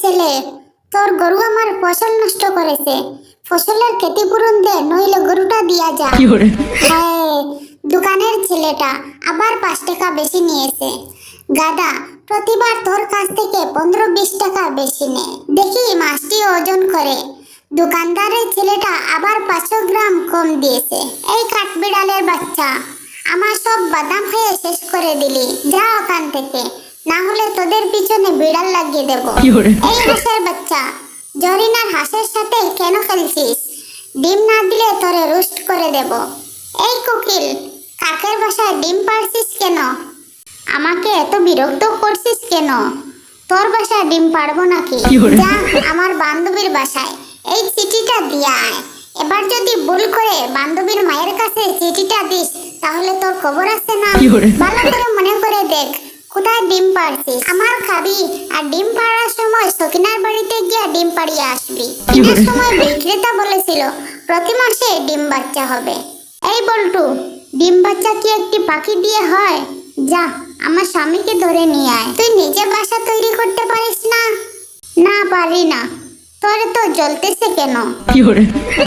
ছেলে তোর গরু আমার ফসল নষ্ট করেছে। ফসলের ক্ষতিপূরণ দে নইলে গরুটা দিয়া যা। হ্যাঁ দোকানের ছেলেটা আবার পাঁচ টাকা বেশি নিয়েছে। গাদা প্রতিবার তোর কাছ থেকে পনেরো বিশ টাকা বেশি নে। দেখি মাছটি ওজন করে। দোকানদারের ছেলেটা আবার পাঁচশো গ্রাম কম দিয়েছে। এই কাঠবিড়ালের বাচ্চা আমার সব বাদাম খেয়ে শেষ করে দিলি। যা ওখান থেকে। না হলে তোদের পিছনে বিড়াল লাগিয়ে দেব। এই হাঁসের বাচ্চা জরিনার হাঁসের সাথে কেন খেলছিস? ডিম না দিলে তোরে রোস্ট করে দেব। এই কোকিল কাকের বাসায় ডিম পারছিস কেন? আমাকে এত বিরক্ত করছিস কেন? তোর বাসায় ডিম পারব নাকি? যা আমার বান্ধবীর বাসায়। এই চিঠিটা দিয়া আয়। এবার যদি ভুল করে বান্ধবীর মায়ের কাছে চিঠিটা দিস তাহলে তোর খবর আছে না? ভালো করে? কোথায় ডিম পারছিস আমার খাবি। আর ডিম পাড়ার সময় সকিনার বাড়িতে গিয়ে ডিম পাড়িয়ে আসবি। এটার সময় বিক্রেতা বলেছিল প্রতি মাসে ডিম বাচ্চা হবে। এই বল্টু ডিম বাচ্চা কি একটি পাখি দিয়ে হয়? যা আমার স্বামীকে ধরে নিয়ে আয়। তুই নিজে বাসা তৈরি করতে পারিস না? না পারি না। তোর তো জ্বলতেছে কেন?